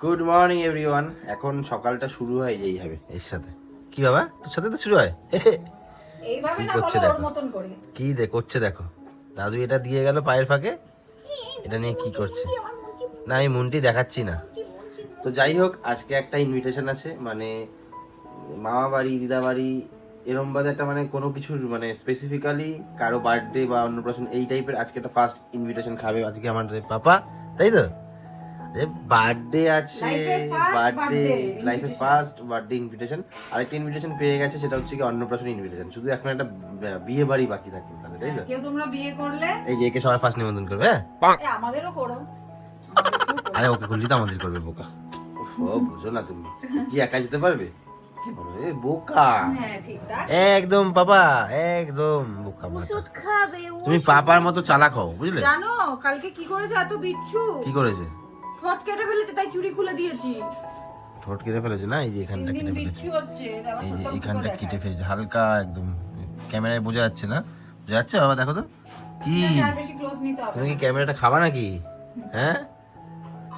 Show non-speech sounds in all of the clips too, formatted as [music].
Good morning everyone এখন সকালটা শুরু হয় এইভাবে এর সাথে। কি বাবা? তোর সাথে তো শুরু হয়? [laughs] কি না করছে দেখো। কি দে করছে দেখো। দাদু এটা দিয়ে গেল পায়ের ফাঁকে? এটা নিয়ে কি করছে? না আমি মুন্টি দেখাচ্ছি না। তো যাই হোক আজকে একটা ইনভিটেশন আছে মানে মামা বাড়ি দিদা বাড়ি এরম বাদে একটা মানে কোনো কিছুর মানে স্পেসিফিক্যালি কারও বার্থডে বা অন্নপ্রাশন এই টাইপের আজকে একটা ফার্স্ট ইনভিটেশন খাবে আজকে আমাদের পাপা তাই তো? বার্থডে আছে বার্থডে লাইফে ফার্স্ট বার্থডে ইনভিটেশন আরেকটা ইনভিটেশন পেয়ে গেছে সেটা হচ্ছে কি অন্নপ্রাশন ইনভিটেশন শুধু এখন একটা বিয়ে বাড়ি বাকি থাকে তাহলে তাই তো? কেউ তোমরা বিয়ে করলে? এই যে একে সবার ফার্স্ট নিমন্ত্রণ করবে হ্যাঁ? আমাদেরও করো। আরে ওকে করলি তো আমাদের করবে বোকা। ও বুঝো না তুমি। কি একা যেতে পারবে? বোকা। হ্যাঁ একদম বাবা একদম বোকা তুমি পাপার মতো চালাক হও বুঝলে? জানো কালকে কি করেছে এত বিচ্ছু? কি করেছে? ঠট কেটে ফেলেছে তাই চুড়ি খুলে দিয়েছি। ঠোঁট কেটে ফেলেছে না? এই যে এখানটা কেটে ফেলেছে। এই যে এখানটা কেটে ফেলেছে হালকা একদম ক্যামেরায় বোঝা যাচ্ছে না? বোঝা যাচ্ছে বাবা দেখো তো? কি? এটাকে আর বেশি ক্লোজ নিতে হবে তুমি কি ক্যামেরাটা খাবা নাকি? হ্যাঁ?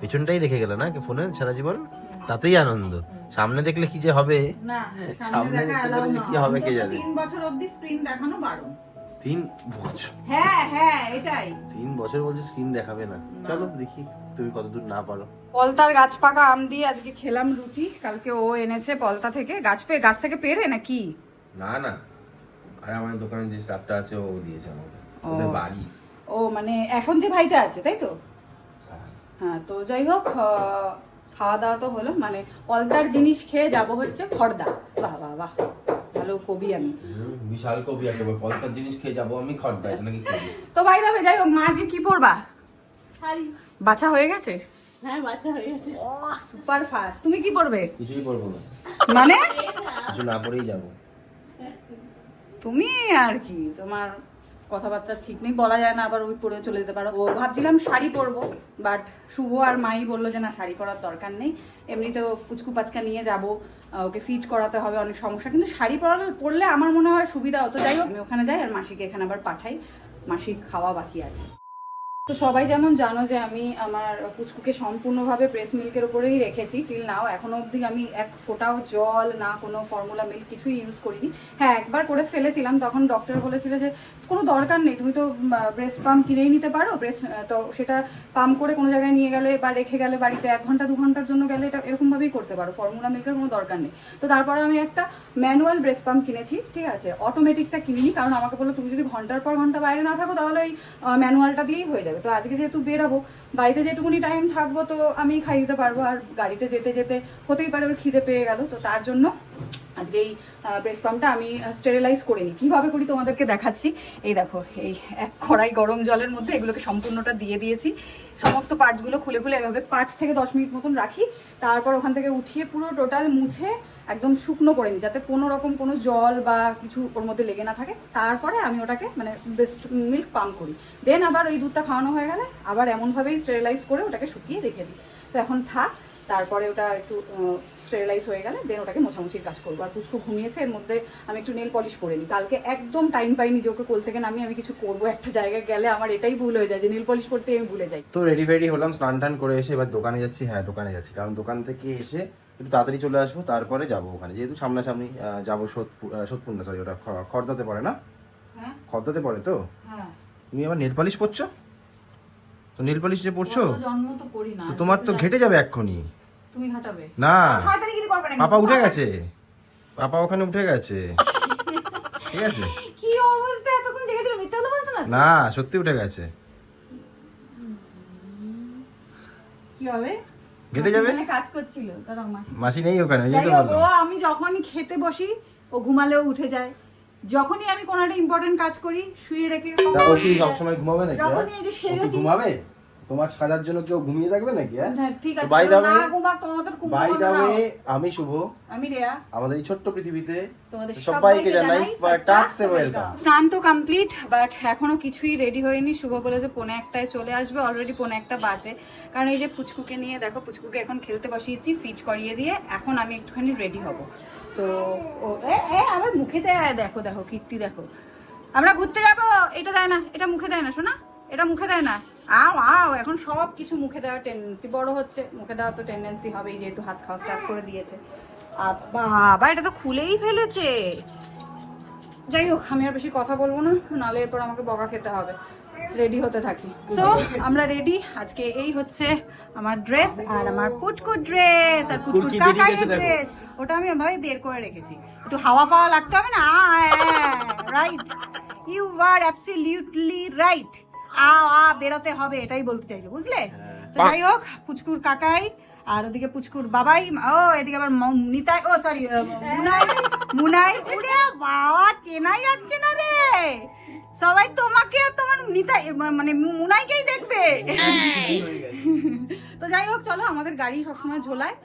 পেছনটাই রেখে গেলে না ফোনে সারা জীবন? তাতেই আনন্দ। সামনে দেখলে কি যে হবে? না সামনে সামনে দেখা না কি হবে কে জানে। তিন বছর অবধি স্ক্রিন দেখানো বারণ। তিন বছর? হ্যাঁ হ্যাঁ এটাই। তিন বছর বলছে স্ক্রিন দেখাবে না। চলো দেখি। তুমি কতদূর না পারো। পলতার গাছ পাকা আম দিয়ে আজকে খেলাম রুটি কালকে ও এনেছে পলতা থেকে। গাছ পেয়ে গাছ থেকে পেরে নাকি না না। আর আমার দোকানে যে স্টাফটা আছে ও দিয়েছে আমাকে। ও। ওদের বাড়ি। ও মানে এখন যে ভাইটা আছে তাই তো? হ্যাঁ তো যাই হোক খাওয়া দাওয়া তো হলো। মানে পলতার জিনিস খেয়ে যাব হচ্ছে খড়দা বাহ বাহ বাহ। ভালো কবি আমি। বিশাল কবি একেবারে। পলকার জিনিস খেয়ে যাব আমি এটা নাকি তো ভাই ভাবে যাই হোক মা আজকে কি পড়বা শাড়ি। বাচ্চা হয়ে গেছে? হ্যাঁ বাচ্চা হয়ে গেছে। সুপার ফাস্ট তুমি কি পড়বে কিছুই করব না। মানে? কিছু না পরেই যাব। তুমি আর কি তোমার কথাবার্তা ঠিক নেই বলা যায় না আবার ওই পরে চলে যেতে পারো। ও ভাবছিলাম শাড়ি পরবো বাট শুভ আর মাই বলল যে না শাড়ি পরার দরকার নেই। এমনিতেও পুচকু পাচকা নিয়ে যাব ওকে ফিট করাতে হবে অনেক সমস্যা। কিন্তু শাড়ি পরালে পরলে আমার মনে হয় সুবিধা হতো। যাই হোক আমি ওখানে যাই আর মাসিকে এখানে আবার পাঠাই। মাসির খাওয়া বাকি আছে। তো সবাই যেমন জানো যে আমি আমার পুচকুকে সম্পূর্ণভাবে ব্রেস্ট মিল্কের উপরেই রেখেছি। টিল নাও এখনও অবধি আমি এক ফোটাও জল না, কোনো ফর্মুলা মিল্ক কিছুই ইউজ করিনি। হ্যাঁ একবার করে ফেলেছিলাম, তখন ডক্টর বলেছিল যে কোনো দরকার নেই, তুমি তো ব্রেস্ট পাম্প কিনেই নিতে পারো। ব্রেস্ট তো সেটা পাম্প করে কোনো জায়গায় নিয়ে গেলে বা রেখে গেলে বাড়িতে এক ঘণ্টা, দু ঘণ্টার জন্য গেলে এটা এরকমভাবেই করতে পারো। ফর্মুলা মিল্কের কোনো দরকার নেই। তো তারপরে আমি একটা ম্যানুয়াল ব্রেস্ট পাম্প কিনেছি, ঠিক আছে? অটোমেটিকটা কিনিনি, কারণ আমাকে বলল, তুমি যদি ঘণ্টার পর ঘণ্টা বাইরে না থাকো, তাহলে ওই ম্যানুয়ালটা দিয়েই হয়ে যাবে। তো আজকে যেহেতু বেরাবো, বাড়িতে যেটুকুনি টাইম থাকব তো আমি খাই দিতে পারব। আর গাড়িতে যেতে যেতে হতেই পারে ওর খিদে পেয়ে গেল, তো তার জন্য আজকে এই ব্রেস্ট পাম্পটা আমি স্টেরিলাইজ করে নিই। কীভাবে করি তোমাদেরকে দেখাচ্ছি। এই দেখো, এই এক কড়াই গরম জলের মধ্যে এগুলোকে সম্পূর্ণটা দিয়ে দিয়েছি। সমস্ত পার্টসগুলো খুলে খুলে এভাবে পাঁচ থেকে দশ মিনিট মতন রাখি। তারপর ওখান থেকে উঠিয়ে পুরো টোটাল মুছে একদম শুকনো করে নিই, যাতে কোনো রকম কোনো জল বা কিছু ওর মধ্যে লেগে না থাকে। তারপরে আমি ওটাকে মানে বেস্ট মিল্ক পাম্প করি। দেন আবার ওই দুধটা খাওয়ানো হয়ে গেলে আবার এমনভাবেই স্টেরিলাইজ করে ওটাকে শুকিয়ে রেখে দিই। তো এখন থাক, তারপরে ওটা একটু স্টেরিলাইজ হয়ে গেলে দেন ওটাকে মোছামুছির কাজ করব। আর পুচকু ঘুমিয়েছে, এর মধ্যে আমি একটু নেল পলিশ করে নিই। কালকে একদম টাইম পাইনি যে ওকে কোল থেকে নামিয়ে আমি কিছু করব একটা জায়গায় গেলে আমার এটাই ভুল হয়ে যায় যে নেল পলিশ করতে আমি ভুলে যাই। তো রেডি ফেডি হলাম স্নান টান করে এসে এবার দোকানে যাচ্ছি। হ্যাঁ দোকানে যাচ্ছি। কারণ দোকান থেকে এসে একটু তাড়াতাড়ি চলে আসব তারপরে যাব ওখানে। যেহেতু সামনাসামনি যাব সোদপুর না সরি ওটা খর্দাতে পড়ে না? হ্যাঁ। খর্দাতে পড়ে তো? হ্যাঁ। তুমি আবার নেল পালিশ পরছো? তো নেল পালিশ যে পড়ছো তো করি না। তো তোমার তো ঘেটে যাবে এক্ষুনি। তুমি ঘাটাবে। না। শয়তানিগিরি করবে না পাপা উঠে গেছে। পাপা ওখানে উঠে গেছে। ঠিক আছে? কি অবস্থা? এতক্ষণ দেখেছিল মিথ্যা কথা বলছো না না সত্যি উঠে গেছে। কি হবে? ঘেটে যাবে? কাজ করছিল মাসি। নেই ওখানে ও আমি যখনই খেতে বসি ও ঘুমালেও উঠে যায়। যখনই আমি কোনো একটা ইম্পর্টেন্ট কাজ করি শুয়ে রেখে তখন কি সবসময় ঘুমাবে হ্যাঁ? যখনই এই যে ও ঘুমাবে? তোমার সাজার জন্য কেউ ঘুমিয়ে থাকবে নাকি হ্যাঁ? ঠিক আছে by the by the way আমি শুভ। আমি রেয়া। আমাদের এই ছোট্ট পৃথিবীতে সবাইকে জানাই টাক্স ওয়েলকাম স্নান তো কমপ্লিট বাট এখনও কিছুই রেডি হয়নি। শুভ বলে যে পৌনে একটায় চলে আসবে অলরেডি পৌনে একটা বাজে। কারণ এই যে পুচকুকে নিয়ে দেখো পুচকুকে এখন খেলতে বসিয়েছি ফিট করিয়ে দিয়ে। এখন আমি একটুখানি রেডি হব। সো এ আবার মুখে দেয় দেখো দেখো কীর্তি দেখো। আমরা ঘুরতে যাব? এটা দেয় না এটা মুখে দেয় না শোনা এটা মুখে দেয় না। আও আও এখন সব কিছু মুখে দেওয়ার টেন্ডেন্সি বড় হচ্ছে মুখে দেওয়া তো টেন্ডেন্সি হবেই যেহেতু হাত খাওয়া স্টার্ট করে দিয়েছে। আর বাবা এটা তো খুলেই ফেলেছে। যাই হোক আমি আর বেশি কথা বলব না নালে এরপর আমাকে বকা খেতে হবে। রেডি হতে থাকি। সো আমরা রেডি আজকে এই হচ্ছে আমার ড্রেস আর আমার পুটকু ড্রেস আর বেরিয়ে কাকাই ড্রেস ওটা আমি এভাবে বের করে রেখেছি। একটু হাওয়া ফাওয়া লাগতে হবে না? Right you are absolutely right uh uh বেরোতে হবে এটাই বলতে চাইছো বুঝলে? তো যাই হোক পুচকুর কাকাই আর ওদিকে পুচকুর বাবাই ও এদিকে আবার নিতাই ও সরি মুনাই মুনাই উড়ে বাবা চেনাই যাচ্ছে না রে। সবাই তোমাকে আর তোমার নিতাই মানে মুনাইকেই দেখবে। তো যাই হোক চলো আমাদের গাড়ি সবসময় ঝোলায়।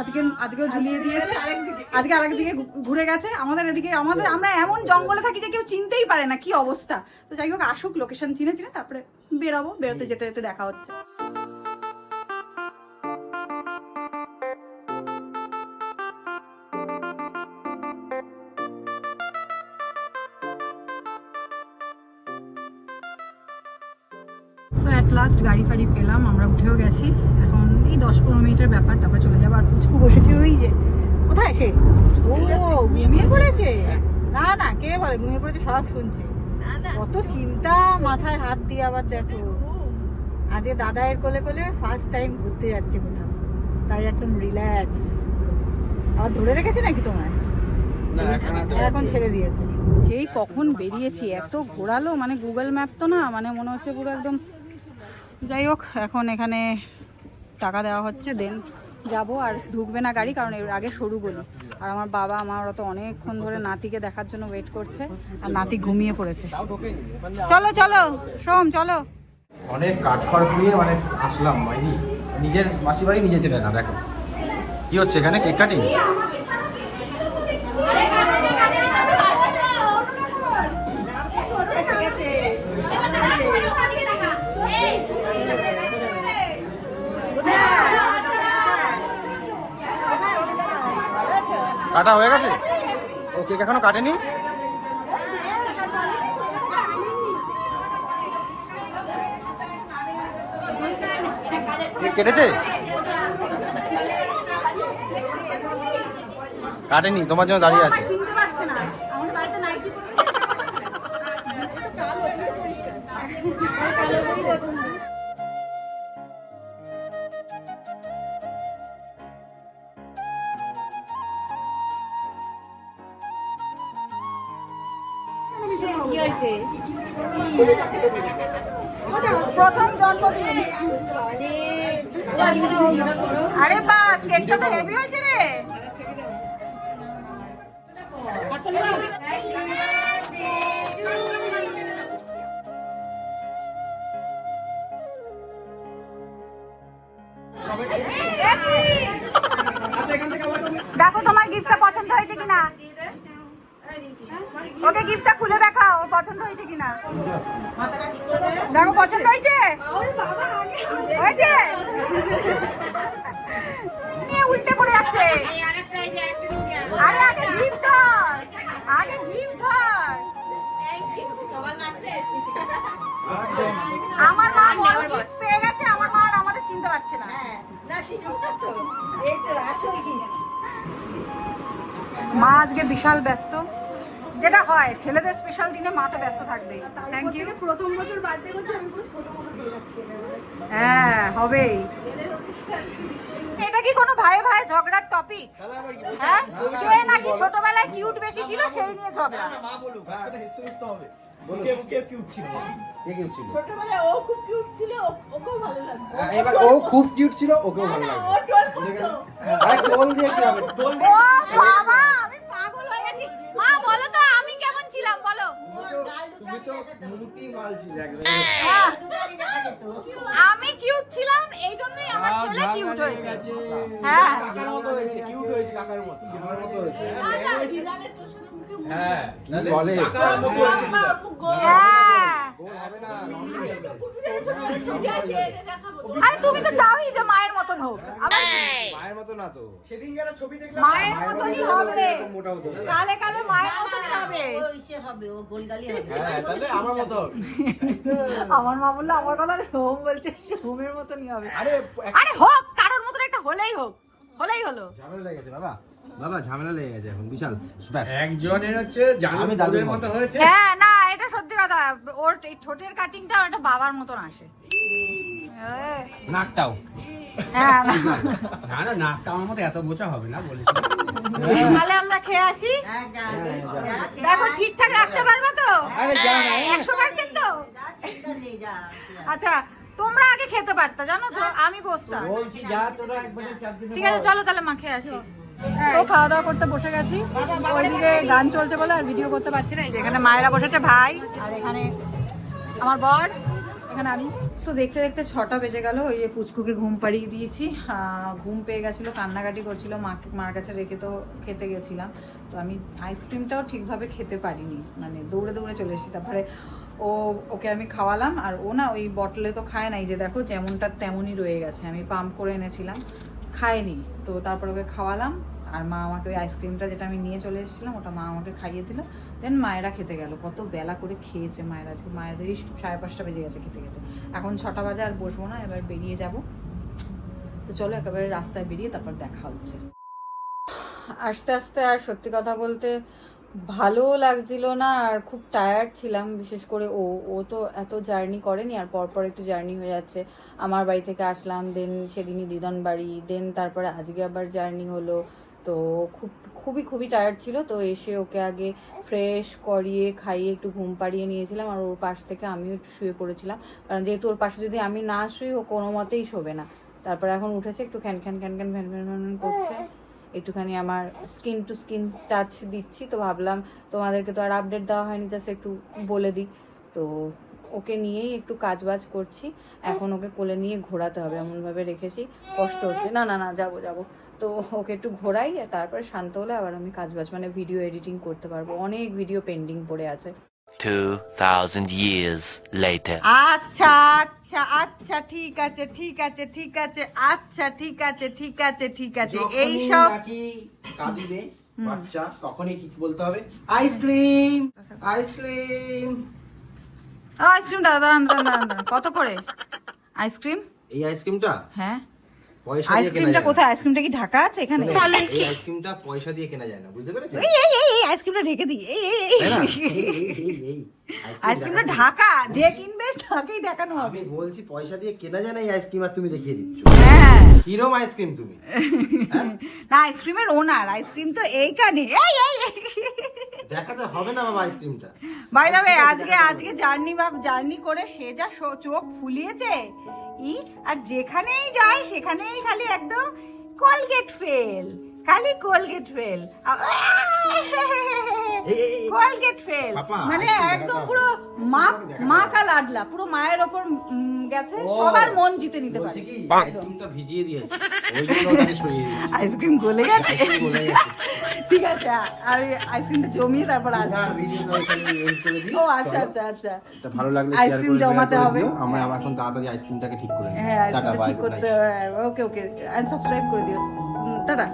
আজকে আজকেও ঝুলিয়ে দিয়েছে। আজকে আরেক ঘুরে গেছে। আমাদের এদিকে আমাদের আমরা এমন জঙ্গলে থাকি যে কেউ চিনতেই পারে না কি অবস্থা। তো যাই হোক, আসুক লোকেশন চিনে চিনে, তারপরে বেরোবো। বেরোতে যেতে যেতে দেখা হচ্ছে। লাস্ট গাড়ি ফাড়ি পেলাম, আমরা উঠেও গেছি। এখন এই দশ পনেরো মিনিটের ব্যাপার তারপরে চলে যাব। আর পুচকু বসেছে ওই যে কোথায় সে? ও ঘুমিয়ে পড়েছে? না না কে বলে? ঘুমিয়ে পড়েছে সব শুনছে। না না কত চিন্তা মাথায় হাত দিয়ে আবার দেখো। আজকে দাদায়ের কোলে কোলে ফার্স্ট টাইম ঘুরতে যাচ্ছে কোথাও। তাই একদম রিল্যাক্স আবার ধরে রেখেছে নাকি তোমায়? এখন ছেড়ে দিয়েছে। এই কখন বেরিয়েছি এত ঘোরালো মানে গুগল ম্যাপ তো না মানে মনে হচ্ছে পুরো একদম যাই হোক এখন এখানে টাকা দেওয়া হচ্ছে দেন যাব আর ঢুকবে না গাড়ি, কারণ এর আগে সরু গলি। আর আমার বাবা, আমার তো অনেকক্ষণ ধরে নাতিকে দেখার জন্য ওয়েট করছে, আর নাতি ঘুমিয়ে পড়েছে। চলো চলো, সোম, চলো। অনেক কাঠ পুড়িয়ে মানে আসলাম ভাই নিজের মাসি বাড়ি নিজে চেনে না, দেখো। কি হচ্ছে এখানে? Cake cutting? কাটা হয়ে গেছে? ও কেক এখনও কাটেনি? কেক কেটেছে? কাটেনি তোমার জন্য দাঁড়িয়ে আছে। হয়েছে প্রথম জন্মদিন। আরে বাস কেকটা তো হেভি হয়েছে। আমার মা বড় গিফট পেয়ে গেছে আমার মা আর আমাদের চিনতে পারছে না। মা আজকে বিশাল ব্যস্ত। যেটা হয় ছেলেদের স্পেশাল দিনে মা তো ব্যস্ত থাকবেই। থ্যাংক ইউ প্রথম বছর বার্থডে করছে আমি পুরো ছোট মতো যাচ্ছি হ্যাঁ হবেই। এটা কি কোনো ভাই ভাই ঝগড়ার টপিক হ্যাঁ কে? নাকি ছোটবেলায় কিউট বেশি ছিল সেই নিয়ে ঝগড়া। মা বলুক হবে। কে কে কিউট ছিল। কে কিউট ছিল? ছোটবেলায় ও খুব কিউট ছিল ওকেও ভালো লাগতো। হ্যাঁ, এবার ও খুব কিউট ছিল ওকেও ভালো না, ও troll করতো। আরে টোল দিয়ে কি হবে? টোল ও বাবা আমি পাগল হয়ে গেছি। মা বলো তো আমি কেমন ছিলাম বলো। তুমি তো মুটি মাল ছিল একদম। হ্যাঁ। আমি কিউট ছিলাম এই জন্যই আমার ছেলে কিউট হয়েছে। হ্যাঁ। কাকার মতো হয়েছে কিউট হয়েছে কাকার মতো। আমার মতো হয়েছে। হ্যাঁ বলে? হ্যাঁ। আরে তুমি তো চাওই যে মায়ের মতন হোক মায়ের মতো না তো সেদিন যারা ছবি দেখলাম মায়ের মতনই হবে। কালে কালে মায়ের মতনই হবে হবে ও গোলগালি হবে হ্যাঁ তাহলে আমার মতো আমার মা বলল আমার কথা হোম বলছে হোমের মতনই হবে আরে আরে হোক কারোর মতন একটা হলেই হোক হলেই হলো ঝামেলা লেগে গেছে বাবা বাবা ঝামেলা লেগে গেছে এখন বিশাল। একজনের হচ্ছে আমি দাদুর মতো। হয়েছে। হ্যাঁ না এটা সত্যি কথা। ওর এই ঠোঁটের কাটিংটা ওটা বাবার মতন আসে। নাকটাও। হ্যাঁ না। না নাকটা আমার মতো এত বোঝা হবে না বলিস তাহলে আমরা খেয়ে আসি। হ্যাঁ দেখো ঠিকঠাক রাখতে পারবে তো? একশো পার্সেন্ট আচ্ছা তোমরা আগে খেতে পারতা জানো তো? আমি বসতাম। বলছি ঠিক আছে চলো তাহলে মা খেয়ে আসি। তো খাওয়া দাওয়া করতে বসে গেছি। ওইদিকে গান চলছে বলে আর ভিডিও করতে পারছি না। এখানে মায়েরা বসেছে ভাই আর এখানে আমার বর এখানে আমি। সো দেখতে দেখতে ছটা বেজে গেল ওই যে পুচকুকে ঘুম পাড়িয়ে দিয়েছি। ঘুম পেয়ে গেছিল কান্নাকাটি করছিল মাকে মার কাছে রেখে তো খেতে গেছিলাম। তো আমি আইসক্রিমটাও ঠিকভাবে খেতে পারিনি। মানে দৌড়ে দৌড়ে চলে এসেছি। তারপরে ও ওকে আমি খাওয়ালাম আর ও না ওই বটলে তো খায় নাই যে দেখো যেমনটা তেমনই রয়ে গেছে। আমি পাম্প করে এনেছিলাম। খায়নি। তো তারপর ওকে খাওয়ালাম। আর মা আমাকে ওই আইসক্রিমটা যেটা আমি নিয়ে চলে এসেছিলাম, ওটা মা আমাকে খাইয়ে দিল। দেন মায়েরা খেতে গেল। কত বেলা করে খেয়েছে মায়েরা। আজকে মায়েদেরই সাড়ে পাঁচটা বেজে গেছে খেতে খেতে। এখন ছটা বাজে আর বসবো না, এবার বেরিয়ে যাব। তো চলো একেবারে রাস্তায় বেরিয়ে তারপর দেখা হচ্ছে। আস্তে আস্তে আর সত্যি কথা বলতে ভালোও লাগছিল না, আর খুব টায়ার্ড ছিলাম, বিশেষ করে ও ও তো এত জার্নি করেনি, আর পরপর একটু জার্নি হয়ে যাচ্ছে। আমার বাড়ি থেকে আসলাম দেন সেদিনই দিদন বাড়ি দেন তারপরে আজকে আবার জার্নি হলো। তো খুব, খুবই খুবই টায়ার্ড ছিল, তো এসে ওকে আগে ফ্রেশ করিয়ে, খাইয়ে একটু ঘুম পাড়িয়ে নিয়েছিলাম, আর ওর পাশ থেকে আমিও একটু শুয়ে পড়েছিলাম। কারণ যেহেতু ওর পাশে যদি আমি না শুই, ও কোনো মতেই শোবে না। তারপরে এখন উঠেছে, একটু খ্যান খ্যান খ্যান খ্যান ফ্যান ফ্যান ফ্যান করছে। একটুখানি আমার স্কিন টু স্কিন টাচ দিচ্ছি, তো ভাবলাম তোমাদেরকে তো আর আপডেট দেওয়া হয়নি জাস্ট একটু বলে দিই। তো ওকে নিয়েই একটু কাজ বাজ করছি, এখন ওকে কোলে নিয়ে ঘোরাতে হবে, এমনভাবে রেখেছি, কষ্ট হচ্ছে। না না না, যাব যাব। তো ওকে একটু ঘোরাই আর তারপরে শান্ত হলে আবার আমি কাজ বাজ মানে ভিডিও এডিটিং করতে পারব। অনেক ভিডিও পেন্ডিং পড়ে আছে। 2,000 years later. আচ্ছা আচ্ছা আচ্ছা ঠিক আছে ঠিক আছে ঠিক আছে আচ্ছা ঠিক আছে ঠিক আছে ঠিক আছে। এই সব নাকি কাঁদিবে বাচ্চা তখনই কি বলতে হবে? আইসক্রিম আইসক্রিম আইসক্রিম দাদা দাঁড়ান দাঁড়ান দাঁড়ান। কত করে? আইসক্রিম এই আইসক্রিমটা হ্যাঁ। পয়সা দিয়ে আইসক্রিমটা কোথায় আইসক্রিমটা কি ঢাকা আছে এখানে এই আইসক্রিমটা পয়সা দিয়ে কেনা যায় না বুঝতে পেরেছেন এই এই এই, এই আইসক্রিমটা ঢেকে দিই এই এই, এই আইসক্রিমটা যে কিনবে তাকেই দেখানো হবে বলছি পয়সা দিয়ে কেনা যায় না এই আইসক্রিম আর তুমি দেখিয়ে দিচ্ছ হ্যাঁ কিরম আইসক্রিম তুমি হ্যাঁ? না আইসক্রিমের ওনার আইসক্রিম তো এইখানে এই এই এই। দেখাতে হবে না বাবা আইসক্রিমটা বাই দ্য আজকে আজকে জার্নি বা জার্নি করে সে যা চোখ ফুলিয়েছে ই আর যেখানেই যায় সেখানেই খালি একদম কোলগেট ফেল খালি কোলগেট ফেল। কোলগেট ফেল মানে একদম পুরো মা মা কাল আডলা পুরো মায়ের ওপর গেছে সবার মন জিতে নিতে পারে। আইসক্রিমটা ভিজিয়ে দিয়েছে। আইসক্রিম গলে গেছে। ঠিক আছে আর আইসক্রিমটা জমিয়ে তারপর আসছি। ও আচ্ছা আচ্ছা আচ্ছা। তা ভালো লাগলে আইসক্রিম জমাতে হবে। আমরা এখন তাড়াতাড়ি আইসক্রিমটাকে ঠিক করে নিই। হ্যাঁ ঠিক করতে ওকে ওকে। সাবস্ক্রাইব করে দিও। টাটা।